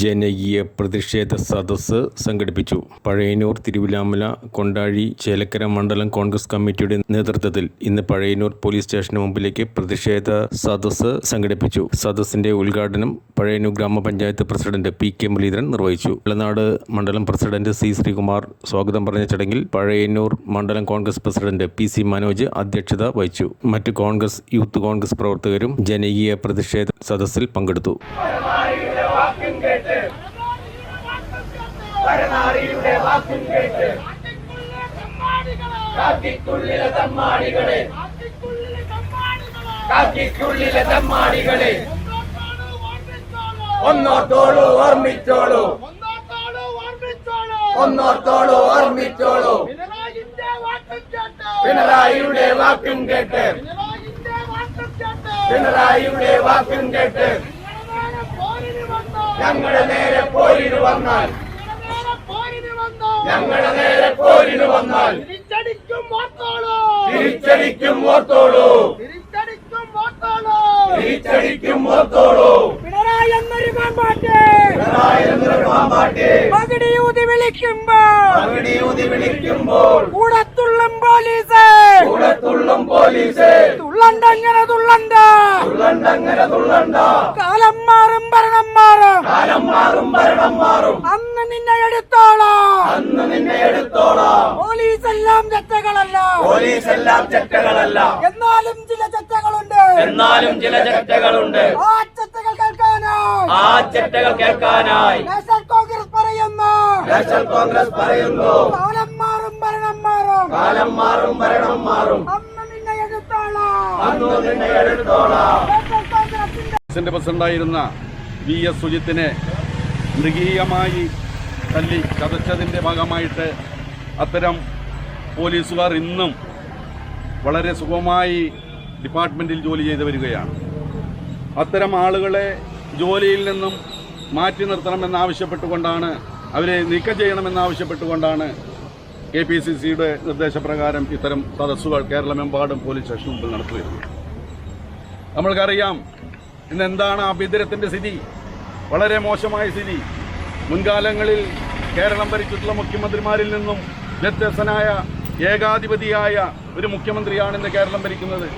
ജനകീയ പ്രതിഷേധ സദസ്സ് സംഘടിപ്പിച്ചു. പഴയനൂർ തിരുവിലാമല കൊണ്ടാഴി ചേലക്കര മണ്ഡലം കോൺഗ്രസ് കമ്മിറ്റിയുടെ നേതൃത്വത്തിൽ ഇന്ന് പഴയനൂർ പോലീസ് സ്റ്റേഷന് മുമ്പിലേക്ക് പ്രതിഷേധ സദസ്സ് സംഘടിപ്പിച്ചു. സദസ്സിന്റെ ഉദ്ഘാടനം പഴയനൂർ ഗ്രാമപഞ്ചായത്ത് പ്രസിഡന്റ് പി കെ മുരളീധരൻ നിർവഹിച്ചു. ഇളനാട് മണ്ഡലം പ്രസിഡന്റ് സി ശ്രീകുമാർ സ്വാഗതം പറഞ്ഞ ചടങ്ങിൽ പഴയനൂർ മണ്ഡലം Congress president P C Manoj അധ്യക്ഷത വഹിച്ചു. മറ്റ് കോൺഗ്രസ് യൂത്ത് കോൺഗ്രസ് പ്രവർത്തകരും ജനകീയ പ്രതിഷേധ സദസ്സിൽ പങ്കെടുത്തു. പരനാരിയുടെ വാക്കും കേട്ട്. കാക്കിക്കുള്ളിലെ തമ്മാടികളെ. കാക്കിക്കുള്ളിലെ തമ്മാടികളെ. ഒന്നോർത്തോളൂ ഓർമ്മിച്ചോളൂ. ഒന്നോർത്തോളൂ ഓർമ്മിച്ചോളൂ. പിണറായിയുടെ വാക്കും കേട്ട്. പിണറായിയുടെ വാക്കും കേട്ട്. ഞങ്ങളുടെ നേരെ പോരിന് വന്നാൽ. ഞങ്ങളുടെ നേരെ പോരിന് വന്നാൽ. തിരിച്ചടിക്കും ഓർത്തോളൂ തിരിച്ചടിക്കും ഓർത്തോളൂ തിരിച്ചടിക്കും ഓർത്തോളൂ തിരിച്ചടിക്കും ഓർത്തോളൂ പിണറായി എന്നൊരു പിണറായി വിളിക്കുമ്പോൾ പാമ്പാട്ടി പകിടി ഊതി വിളിക്കുമ്പോ പകിടി ഊതി വിളിക്കുമ്പോൾ കൂടത്തുള്ളും പോലീസ് കൂടത്തുള്ളും പോലീസ് തുള്ളണ്ടങ്ങനെ തുള്ളണ്ട തുള്ളണ്ടങ്ങനെ തുള്ളണ്ട കാലം മാറും ഭരണം മാറും കാലം മാറും ഭരണം മാറും അന്ന് നിന്നെ എടുത്തോളാം അന്ന് നിന്നെ എടുത്തോളാം പോലീസ് എല്ലാം ചെറ്റകളല്ല പോലീസ് എല്ലാം ചെറ്റകളല്ല എന്നാലും ചില ചെറ്റകളുണ്ട് എന്നാലും ചില ചെറ്റകളുണ്ട് ആ ചെറ്റകൾ കേൾക്കാനായി. ആ ചെറ്റകൾ കേൾക്കാനായി. നാഷണൽ കോൺഗ്രസ് പറയുന്നു. നാഷണൽ കോൺഗ്രസ് പറയുന്നു. കാലം മാറും ഭരണം മാറും. കാലം മാറും ഭരണം മാറും. അന്ന് നിന്നെ എടുത്തോളാം. അന്ന് നിന്നെ എടുത്തോളാം. കോൺഗ്രസിന്റെ പ്രസിഡന്റായിരുന്ന വി എസ് സുജിത്തിനെ മൃഗീയമായി തല്ലി ചതച്ചതിന്റെ ഭാഗമായിട്ട് അത്തരം പോലീസുകാർ ഇന്നും വളരെ സുഖമായി ഡിപ്പാർട്ട്മെന്റിൽ ജോലി ചെയ്തു വരികയാണ്. അത്തരം ആളുകളെ ജോലിയിൽ നിന്നും മാറ്റി നിർത്തണമെന്നാവശ്യപ്പെട്ടുകൊണ്ടാണ് അവരെ നീക്കം ചെയ്യണമെന്നാവശ്യപ്പെട്ടുകൊണ്ടാണ് കെ പി സി സിയുടെ നിർദ്ദേശപ്രകാരം ഇത്തരം സദസ്സുകൾ കേരളമെമ്പാടും പോലീസ് സ്റ്റേഷൻ മുമ്പിൽ നടത്തിവരുന്നത്. നമ്മൾക്കറിയാം ഇന്ന് എന്താണ് ആഭ്യന്തരത്തിന്റെ സ്ഥിതി. വളരെ മോശമായ സ്ഥിതി. മുൻകാലങ്ങളിൽ കേരളം ഭരിച്ചിട്ടുള്ള മുഖ്യമന്ത്രിമാരിൽ നിന്നും വ്യത്യസ്തനായ ഏകാധിപതിയായ ഒരു മുഖ്യമന്ത്രിയാണ് ഇന്ന് കേരളം ഭരിക്കുന്നത്.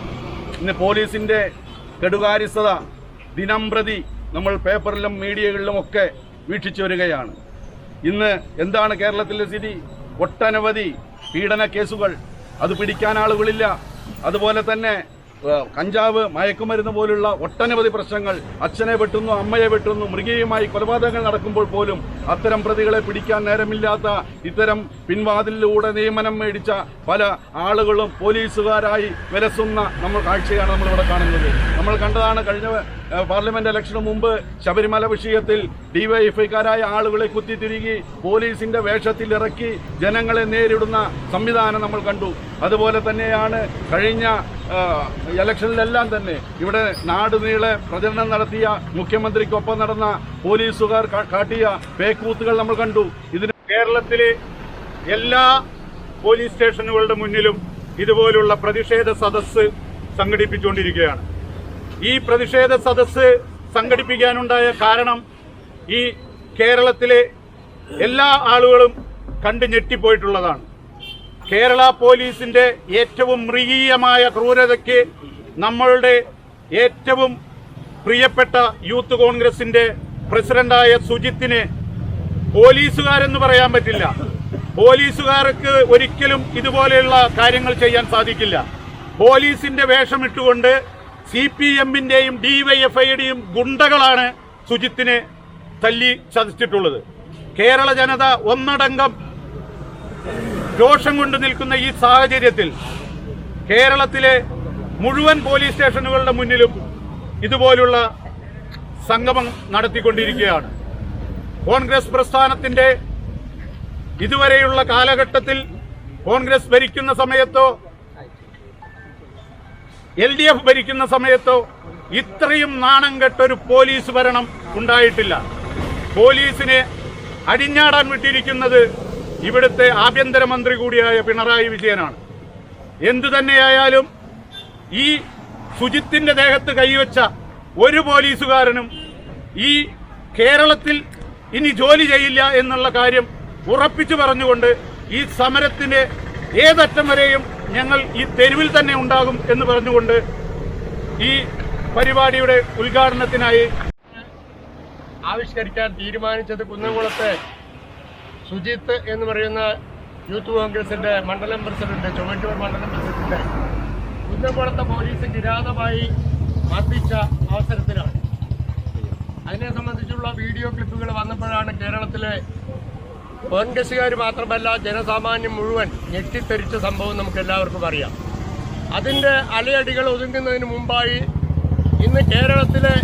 ഇന്ന് പോലീസിന്റെ കെടുകാര്യസ്ഥത ദിനം പ്രതി നമ്മൾ പേപ്പറിലും മീഡിയകളിലും ഒക്കെ വീക്ഷിച്ചു വരികയാണ്. ഇന്ന് എന്താണ് കേരളത്തിലെ സ്ഥിതി? ഒട്ടനവധി പീഡന കേസുകൾ. അത് പിടിക്കാൻ ആളുകളില്ല. അതുപോലെ തന്നെ കഞ്ചാവ് മയക്കുമരുന്ന് പോലുള്ള ഒട്ടനവധി പ്രശ്നങ്ങൾ അച്ഛനെ വെട്ടുന്നു അമ്മയെ വെട്ടുന്നു മൃഗീയമായി കൊലപാതകങ്ങൾ നടക്കുമ്പോൾ പോലും അത്തരം പ്രതികളെ പിടിക്കാൻ നേരമില്ലാത്ത ഇത്തരം പിൻവാതിലിലൂടെ നിയമനം മേടിച്ച പല ആളുകളും പോലീസുകാരായി വിലസുന്ന നമ്മൾ കാഴ്ചയാണ് നമ്മളിവിടെ കാണുന്നത്. നമ്മൾ കണ്ടതാണ് കഴിഞ്ഞ പാർലമെന്റ് ഇലക്ഷന് മുമ്പ് ശബരിമല വിഷയത്തിൽ ഡിവൈഎഫ്ഐക്കാരായ ആളുകളെ കുത്തിത്തിരുകി പോലീസിന്റെ വേഷത്തിൽ ഇറക്കി ജനങ്ങളെ നേരിടുന്ന സംവിധാനം നമ്മൾ കണ്ടു. അതുപോലെ തന്നെയാണ് കഴിഞ്ഞ ഇലക്ഷനിലെല്ലാം തന്നെ ഇവിടെ നാടുനീളെ പ്രചരണം നടത്തിയ മുഖ്യമന്ത്രിക്കൊപ്പം നടന്ന പോലീസുകാർ കാട്ടിയ പേക്കൂത്തുകൾ നമ്മൾ കണ്ടു. ഇതിന് കേരളത്തിലെ എല്ലാ പോലീസ് സ്റ്റേഷനുകളുടെ മുന്നിലും ഇതുപോലുള്ള പ്രതിഷേധ സദസ്സ് സംഘടിപ്പിച്ചുകൊണ്ടിരിക്കുകയാണ്. ഈ പ്രതിഷേധ സദസ്സ് സംഘടിപ്പിക്കാനുണ്ടായ കാരണം ഈ കേരളത്തിലെ എല്ലാ ആളുകളും കണ്ടു ഞെട്ടിപ്പോയിട്ടുള്ളതാണ്. കേരള പോലീസിന്റെ ഏറ്റവും മൃഗീയമായ ക്രൂരതയ്ക്ക് നമ്മളുടെ ഏറ്റവും പ്രിയപ്പെട്ട യൂത്ത് കോൺഗ്രസിന്റെ പ്രസിഡന്റായ സുജിത്തിനെ പോലീസുകാരെന്ന് പറയാൻ പറ്റില്ല. പോലീസുകാർക്ക് ഒരിക്കലും ഇതുപോലെയുള്ള കാര്യങ്ങൾ ചെയ്യാൻ സാധിക്കില്ല. പോലീസിന്റെ വേഷമിട്ടുകൊണ്ട് സി പി എമ്മിന്റെയും ഡി വൈ എഫ് ഐയുടെയും ഗുണ്ടകളാണ് സുജിത്തിനെ തല്ലി ചതിച്ചിട്ടുള്ളത്. കേരള ജനത ഒന്നടങ്കം രോഷം കൊണ്ട് നിൽക്കുന്ന ഈ സാഹചര്യത്തിൽ കേരളത്തിലെ മുഴുവൻ പോലീസ് സ്റ്റേഷനുകളുടെ മുന്നിലും ഇതുപോലുള്ള സംഗമം നടത്തിക്കൊണ്ടിരിക്കുകയാണ്. കോൺഗ്രസ് പ്രസ്ഥാനത്തിന്റെ ഇതുവരെയുള്ള കാലഘട്ടത്തിൽ കോൺഗ്രസ് ഭരിക്കുന്ന സമയത്തോ എൽ ഡി എഫ് ഭരിക്കുന്ന സമയത്തോ ഇത്രയും നാണം കെട്ടൊരു പോലീസ് ഭരണം ഉണ്ടായിട്ടില്ല. പോലീസിനെ അടിഞ്ഞാടാൻ വിട്ടിരിക്കുന്നത് ഇവിടുത്തെ ആഭ്യന്തരമന്ത്രി കൂടിയായ പിണറായി വിജയനാണ്. എന്തു തന്നെയായാലും ഈ സുജിത്തിന്റെ ദേഹത്ത് കൈവച്ച ഒരു പോലീസുകാരനും ഈ കേരളത്തിൽ ഇനി ജോലി ചെയ്യില്ല എന്നുള്ള കാര്യം ഉറപ്പിച്ചു പറഞ്ഞുകൊണ്ട് ഈ സമരത്തിന്റെ ഏതറ്റം വരെയും ഞങ്ങൾ ഈ തെരുവിൽ തന്നെ ഉണ്ടാകും എന്ന് പറഞ്ഞുകൊണ്ട് ഈ പരിപാടിയുടെ ഉദ്ഘാടനത്തിനായി ആവിഷ്കരിക്കാൻ തീരുമാനിച്ചത് കുന്നംകുളത്തെ സുജിത്ത് എന്ന് പറയുന്ന യൂത്ത് കോൺഗ്രസിന്റെ മണ്ഡലം പ്രസിഡന്റ് ചുമറ്റൂർ മണ്ഡലം പ്രസിഡന്റ്. കുന്നംകുളത്തെ പോലീസ് കിരാതമായി മർദ്ദിച്ച അവസരത്തിലാണ്. അതിനെ സംബന്ധിച്ചുള്ള വീഡിയോ ക്ലിപ്പുകൾ വന്നപ്പോഴാണ് കേരളത്തിലെ കോൺഗ്രസുകാർ മാത്രമല്ല ജനസാമാന്യം മുഴുവൻ ഞെട്ടിത്തെറിച്ച സംഭവം നമുക്ക് എല്ലാവർക്കും അറിയാം. അതിന്റെ അലയടികൾ ഒതുങ്ങുന്നതിന് മുമ്പായി ഇന്ന് കേരളത്തിലെ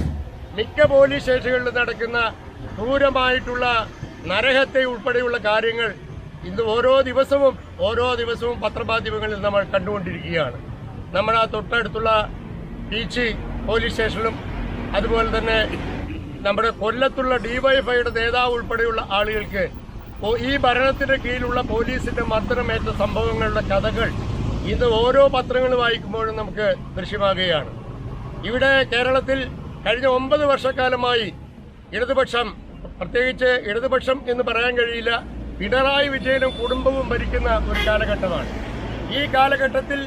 മിക്ക പോലീസ് സ്റ്റേഷനുകളിൽ നടക്കുന്ന ക്രൂരമായിട്ടുള്ള നരഹത്തെ ഉൾപ്പെടെയുള്ള കാര്യങ്ങൾ ഇന്ന് ഓരോ ദിവസവും ഓരോ ദിവസവും പത്രമാധ്യമങ്ങളിൽ നമ്മൾ കണ്ടുകൊണ്ടിരിക്കുകയാണ്. നമ്മൾ ആ തൊട്ടടുത്തുള്ള ബീച്ച് പോലീസ് സ്റ്റേഷനിലും അതുപോലെ തന്നെ നമ്മുടെ കൊല്ലത്തുള്ള ഡിവൈഫൈയുടെ നേതാവ് ഉൾപ്പെടെയുള്ള ആളുകൾക്ക് ഈ ഭരണത്തിന്റെ കീഴിലുള്ള പോലീസിന്റെ മർദ്ദനമേറ്റ സംഭവങ്ങളുടെ കഥകൾ ഇന്ന് ഓരോ പത്രങ്ങൾ വായിക്കുമ്പോഴും നമുക്ക് ദൃശ്യമാകുകയാണ്. ഇവിടെ കേരളത്തിൽ കഴിഞ്ഞ ഒമ്പത് വർഷക്കാലമായി ഇടതുപക്ഷം പ്രത്യേകിച്ച് ഇടതുപക്ഷം എന്ന് പറയാൻ കഴിയില്ല പിണറായി വിജയനും കുടുംബവും ഭരിക്കുന്ന ഒരു കാലഘട്ടമാണ്. ഈ കാലഘട്ടത്തിൽ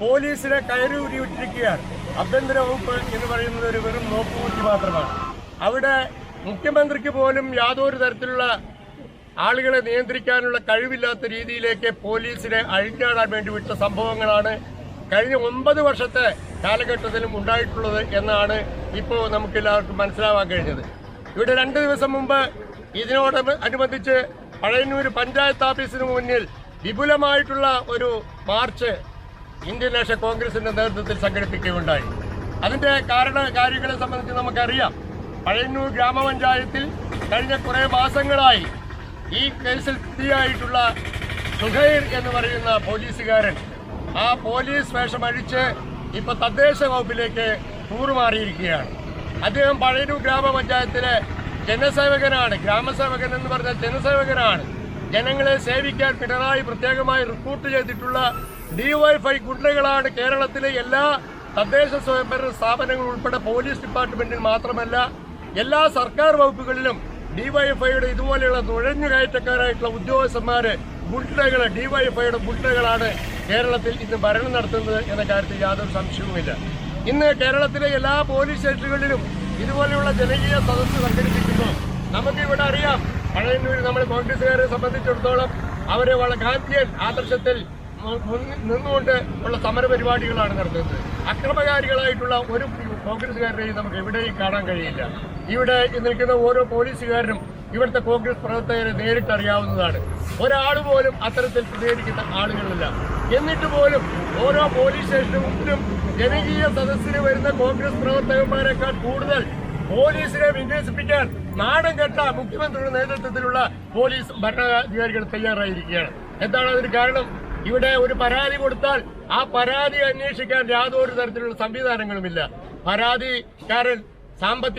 പോലീസിനെ കയറി വിട്ടിരിക്കുകയാണ്. ആഭ്യന്തര വകുപ്പ് എന്ന് പറയുന്നത് ഒരു വെറും നോക്കുകൂട്ടി മാത്രമാണ്. അവിടെ മുഖ്യമന്ത്രിക്ക് പോലും യാതൊരു തരത്തിലുള്ള ആളുകളെ നിയന്ത്രിക്കാനുള്ള കഴിവില്ലാത്ത രീതിയിലേക്ക് പോലീസിനെ അഴിഞ്ഞാടാൻ വേണ്ടി വിട്ട സംഭവങ്ങളാണ് കഴിഞ്ഞ ഒമ്പത് വർഷത്തെ കാലഘട്ടത്തിലും ഉണ്ടായിട്ടുള്ളത് എന്നാണ് ഇപ്പോൾ നമുക്ക് എല്ലാവർക്കും മനസ്സിലാവാൻ കഴിഞ്ഞത്. ഇവിടെ രണ്ട് ദിവസം മുമ്പ് ഇതിനോട് അനുബന്ധിച്ച് പഴയന്നൂർ പഞ്ചായത്ത് ഓഫീസിന് മുന്നിൽ വിപുലമായിട്ടുള്ള ഒരു മാർച്ച് ഇന്ത്യൻ നാഷണൽ കോൺഗ്രസിന്റെ നേതൃത്വത്തിൽ സംഘടിപ്പിക്കുകയുണ്ടായി. അതിന്റെ കാരണ കാര്യങ്ങളെ സംബന്ധിച്ച് നമുക്കറിയാം. പഴയന്നൂർ ഗ്രാമപഞ്ചായത്തിൽ കഴിഞ്ഞ കുറേ മാസങ്ങളായി ഈ കേസിൽ പ്രതിയായിട്ടുള്ള സുഹൈർ എന്ന് പറയുന്ന പോലീസുകാരൻ ആ പോലീസ് വേഷം അഴിച്ച് ഇപ്പൊ തദ്ദേശ വകുപ്പിലേക്ക് കൂറുമാറിയിരിക്കുകയാണ്. അദ്ദേഹം പഴയൂർ ഗ്രാമപഞ്ചായത്തിലെ ജനസേവകനാണ്. ഗ്രാമസേവകൻ എന്ന് പറഞ്ഞ ജനസേവകനാണ്. ജനങ്ങളെ സേവിക്കാൻ പിണറായി പ്രത്യേകമായി റിക്രൂട്ട് ചെയ്തിട്ടുള്ള ഡിവൈഫൈ ഗുണ്ടകളാണ് കേരളത്തിലെ എല്ലാ തദ്ദേശ സ്വയംഭരണ സ്ഥാപനങ്ങൾ ഉൾപ്പെടെ പോലീസ് ഡിപ്പാർട്ട്മെന്റിൽ മാത്രമല്ല എല്ലാ സർക്കാർ വകുപ്പുകളിലും ഡിവൈഎഫ്ഐയുടെ ഇതുപോലെയുള്ള നുഴഞ്ഞുകയറ്റക്കാരായിട്ടുള്ള ഉദ്യോഗസ്ഥന്മാരെ ഗുണ്ടകൾ ഡിവൈഎഫ്ഐയുടെ ഗുണ്ടകളാണ് കേരളത്തിൽ ഇന്ന് ഭരണം നടത്തുന്നത് എന്ന കാര്യത്തിൽ യാതൊരു സംശയവുമില്ല. ഇന്ന് കേരളത്തിലെ എല്ലാ പോലീസ് സ്റ്റേഷനുകളിലും ഇതുപോലെയുള്ള ജനകീയ സദസ്സ് സംഘടിപ്പിക്കുന്നു നമുക്ക് ഇവിടെ അറിയാം പഴയന്നൂരിൽ നമ്മൾ കോൺഗ്രസുകാരെ സംബന്ധിച്ചിടത്തോളം അവരെ ഗാന്ധിയൻ ആദർശത്തിൽ നിന്നുകൊണ്ട് ഉള്ള സമരപരിപാടികളാണ് നടത്തുന്നത്. അക്രമകാരികളായിട്ടുള്ള ഒരു കോൺഗ്രസുകാരുടെയും നമുക്ക് എവിടെയും കാണാൻ കഴിയില്ല. ഇവിടെ നിൽക്കുന്ന ഓരോ പോലീസുകാരനും ഇവിടുത്തെ കോൺഗ്രസ് പ്രവർത്തകരെ നേരിട്ടറിയാവുന്നതാണ് ഒരാൾ പോലും അത്തരത്തിൽ പ്രതികരിക്കുന്ന ആളുകളില്ല. എന്നിട്ട് പോലും ഓരോ പോലീസ് സ്റ്റേഷനും ജനകീയ സദസ്സിന് വരുന്ന കോൺഗ്രസ് പ്രവർത്തകന്മാരെക്കാൾ കൂടുതൽ പോലീസിനെ വിന്യസിപ്പിക്കാൻ നാടൻ കെട്ട മുഖ്യമന്ത്രിയുടെ നേതൃത്വത്തിലുള്ള പോലീസ് ഭരണാധികാരികൾ തയ്യാറായിരിക്കുകയാണ്. എന്താണ് അതിന് കാരണം? ഇവിടെ ഒരു പരാതി കൊടുത്താൽ ആ പരാതി അന്വേഷിക്കാൻ യാതൊരു തരത്തിലുള്ള സംവിധാനങ്ങളുമില്ല. പരാതിക്കാരൻ സാമ്പത്തിക